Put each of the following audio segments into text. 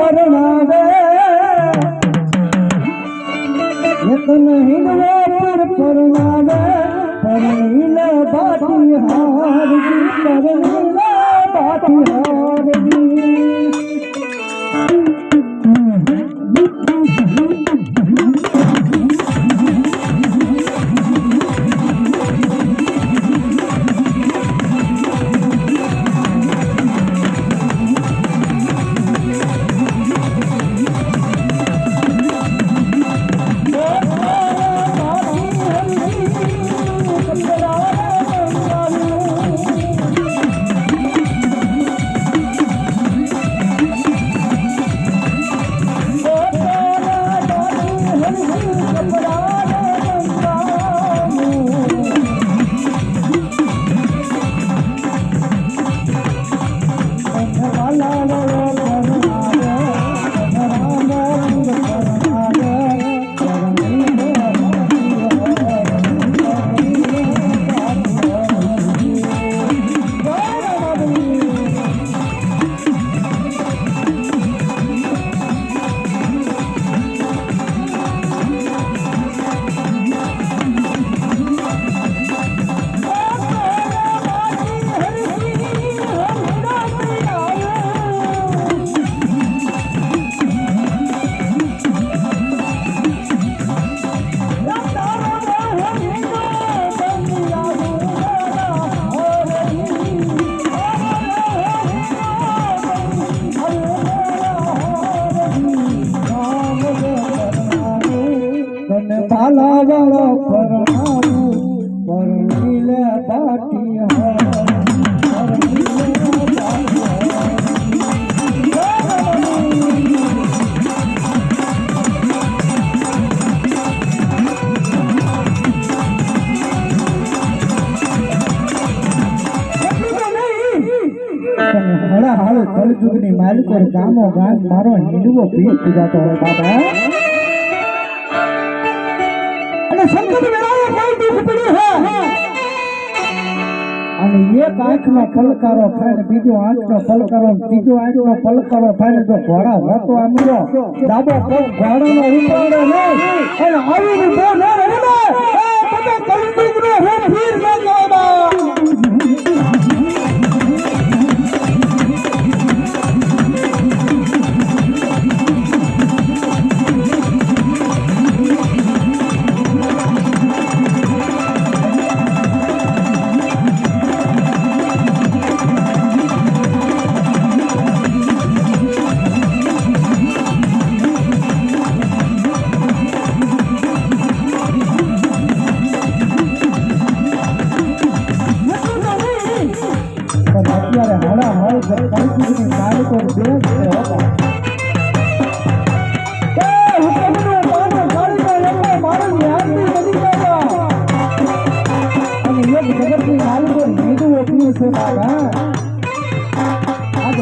પરણાવે એક નહીં પર પરણાવે પરણીલે બાટી હારજી પરણીલે બાટી હારજી ભાલા વાળો પરણાવું પરણીલે તમે હળા હાળો કલયુગની માલિકો ગામો ગામ મારો હિંદુઓ ભીત જાતો હોય, બાબા. અને એક આંખનો પલકારો થાય બીજો આંખનો પલકારો બીજો આંખનો પલકારો થાય ઘોડા રતો રહે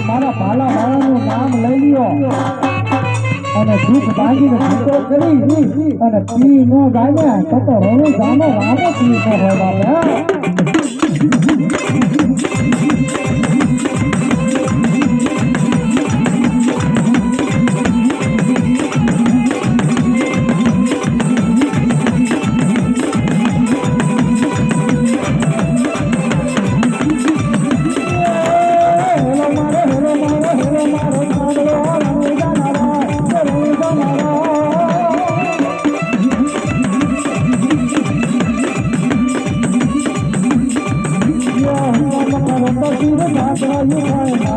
મારા ભાલા વાળાનું નામ લઈ લ્યો. અને દુઃખ ભાંગીને ભૂકો કરી. અને પી નો ગાય તો તો રણું ગામો રામો પી હોય બાબા ভালো হয়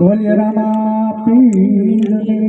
બોલ્ય રામા પીર